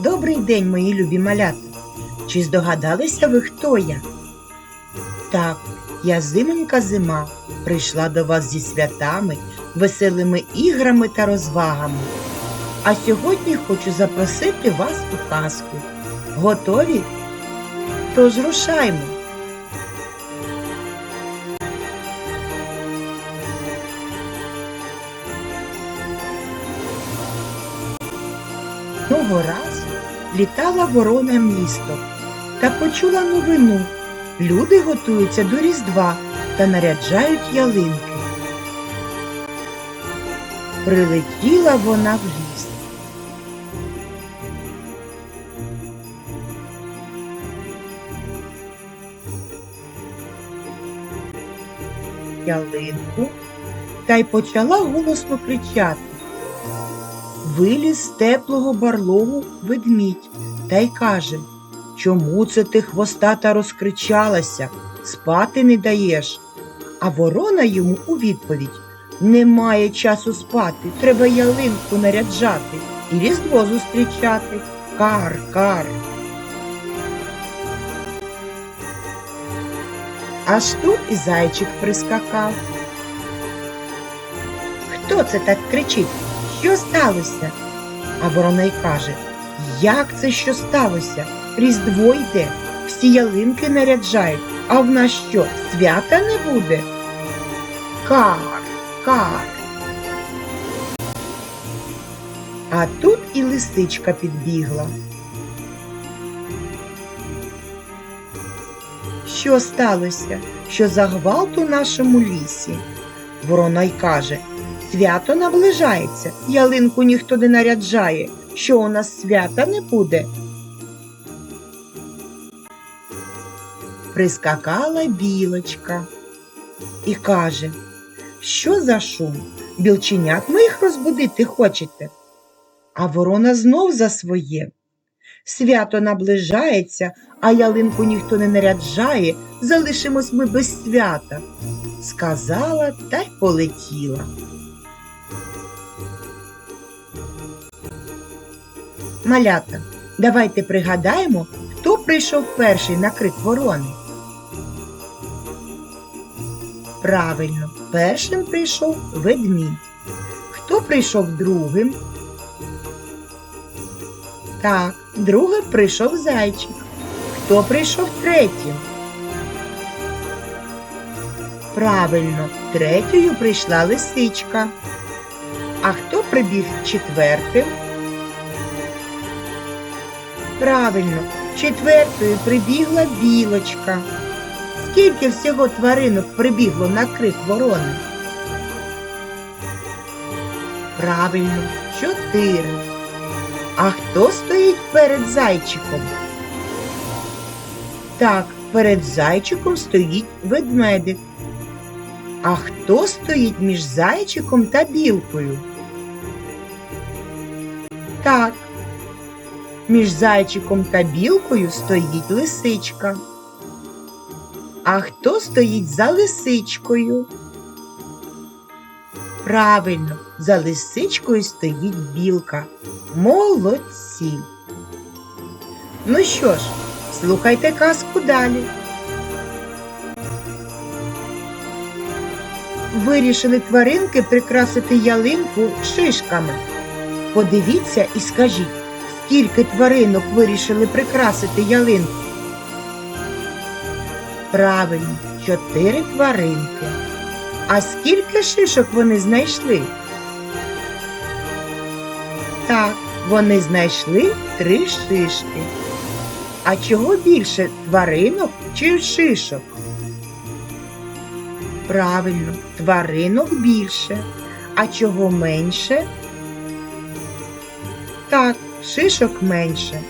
Добрий день, мої любі малята. Чи здогадалися ви, хто я? Так, я зименька зима прийшла до вас зі святами, веселими іграми та розвагами. А сьогодні хочу запросити вас у казку. Готові? Тож рушаймо. Того разу літала ворона місто та почула новину. Люди готуються до Різдва та наряджають ялинки. Прилетіла вона в ліс. Ялинку та й почала голосно кричати. Виліз з теплого барлогу ведмідь та й каже Чому це ти хвостата розкричалася, спати не даєш? А ворона йому у відповідь Немає часу спати, треба ялинку наряджати і різдво зустрічати. Кар, кар. Аж тут і зайчик прискакав. Хто це так кричить? Що сталося? А ворона й каже, як це що сталося? Різдво йде, всі ялинки наряджають, а в нас що, свята не буде? Кар, кар. А тут і лисичка підбігла. Що сталося? Що за гвалт у нашому лісі? Ворона й каже, Свято наближається, ялинку ніхто не наряджає. Що у нас свята не буде? Прискакала білочка і каже, що за шум? Білченят моїх розбудити хочете? А ворона знов за своє. Свято наближається, а ялинку ніхто не наряджає, залишимось ми без свята. Сказала та й полетіла. Малята, давайте пригадаємо, хто прийшов перший на крик ворони. Правильно, першим прийшов ведмідь. Хто прийшов другим? Так, другим прийшов зайчик. Хто прийшов третім? Правильно, третьою прийшла лисичка. А хто прибіг четвертим? Правильно, четвертою прибігла білочка. Скільки всього тваринок прибігло на крик ворони? Правильно, чотири. А хто стоїть перед зайчиком? Так, перед зайчиком стоїть ведмедик. А хто стоїть між зайчиком та білкою? Так, між зайчиком та білкою стоїть лисичка. А хто стоїть за лисичкою? Правильно, за лисичкою стоїть білка. Молодці. Ну що ж, слухайте казку далі. Вирішили тваринки прикрасити ялинку шишками. Подивіться і скажіть, скільки тваринок вирішили прикрасити ялинку? Правильно, чотири тваринки. А скільки шишок вони знайшли? Так, вони знайшли три шишки. А чого більше тваринок чи шишок? Правильно, тваринок більше. А чого менше? Так, шишок менше.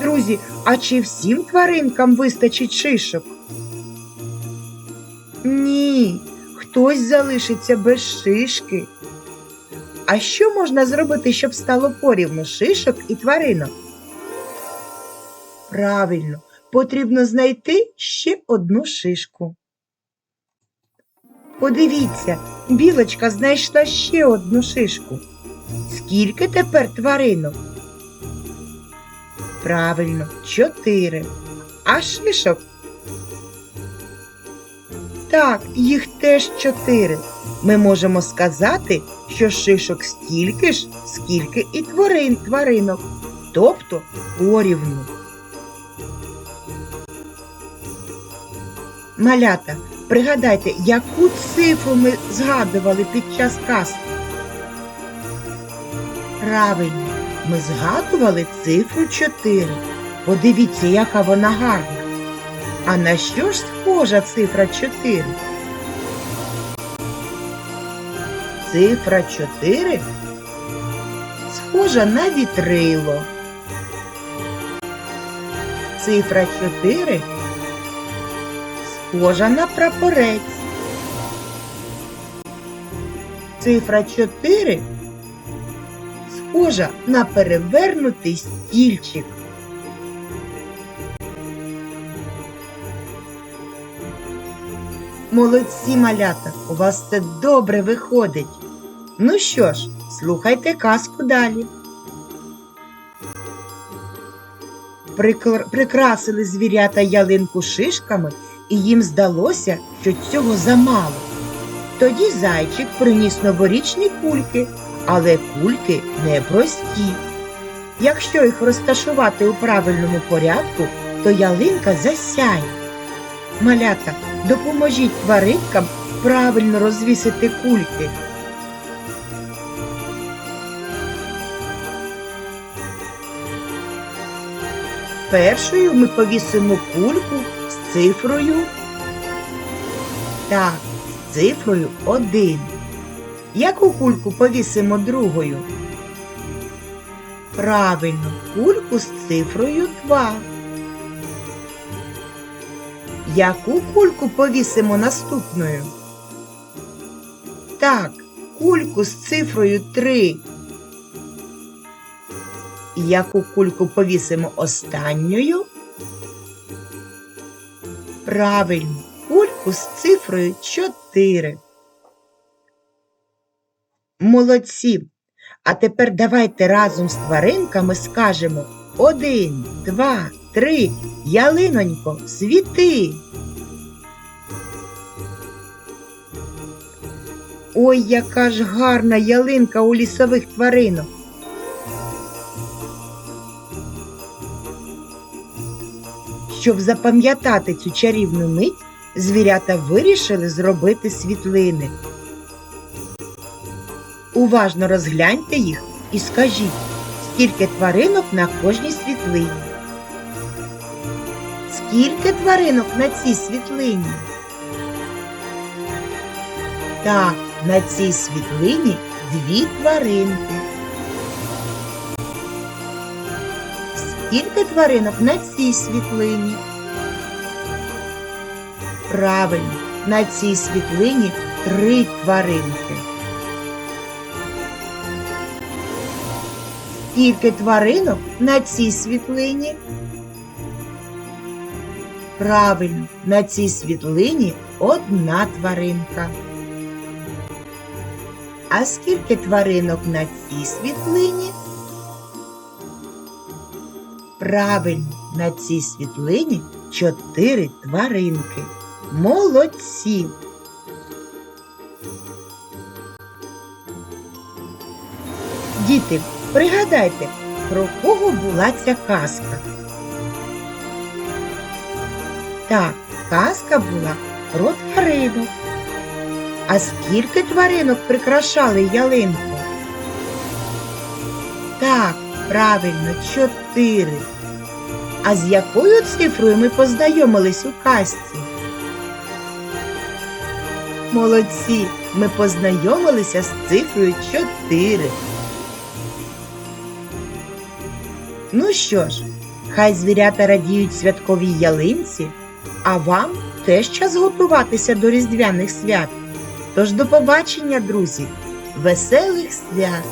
Друзі, а чи всім тваринкам вистачить шишок? Ні, хтось залишиться без шишки. А що можна зробити, щоб стало порівну шишок і тваринок? Правильно, потрібно знайти ще одну шишку. Подивіться, білочка знайшла ще одну шишку. Скільки тепер тваринок? Правильно, чотири. А шишок? Так, їх теж чотири. Ми можемо сказати, що шишок стільки ж, скільки і тварин, тваринок, тобто порівну. Малята, пригадайте, яку цифру ми згадували під час казки? Правильно, ми згадували цифру 4. Подивіться, яка вона гарна. А на що ж схожа цифра 4? Цифра 4 схожа на вітрило. Цифра 4 схожа на прапорець. Цифра 4 схожа на перевернутий стільчик. Молодці малята, у вас це добре виходить. Ну що ж, слухайте казку далі. Прикр- Прикрасили звірята ялинку шишками, і їм здалося, що цього замало. Тоді зайчик приніс новорічні кульки, але кульки непрості. Якщо їх розташувати у правильному порядку, то ялинка засяє. Малята, допоможіть тваринкам правильно розвісити кульки. Першою ми повісимо кульку з цифрою. Так, з цифрою 1. Яку кульку повісимо другою? Правильно, кульку з цифрою 2. Яку кульку повісимо наступною? Так, кульку з цифрою 3. Яку кульку повісимо останньою? Правильно, кульку з цифрою 4. Молодці! А тепер давайте разом з тваринками скажемо один, два, три, ялинонько, світи. Ой, яка ж гарна ялинка у лісових тваринок. Щоб запам'ятати цю чарівну мить, звірята вирішили зробити світлини. Уважно розгляньте їх і скажіть, скільки тваринок на кожній світлині. Скільки тваринок на цій світлині? Так, на цій світлині дві тваринки. Скільки тваринок на цій світлині? Правильно, на цій світлині три тваринки. Скільки тваринок на цій світлині? Правильно, на цій світлині одна тваринка. А скільки тваринок на цій світлині? Правильно, на цій світлині чотири тваринки. Молодці! Діти, пригадайте, про кого була ця казка? Так, казка була про тваринок. А скільки тваринок прикрашали ялинку? Так, правильно, чотири. А з якою цифрою ми познайомились у казці? Молодці, ми познайомилися з цифрою 4. Ну що ж, хай звірята радіють святковій ялинці, а вам теж час готуватися до різдвяних свят. Тож до побачення, друзі, веселих свят!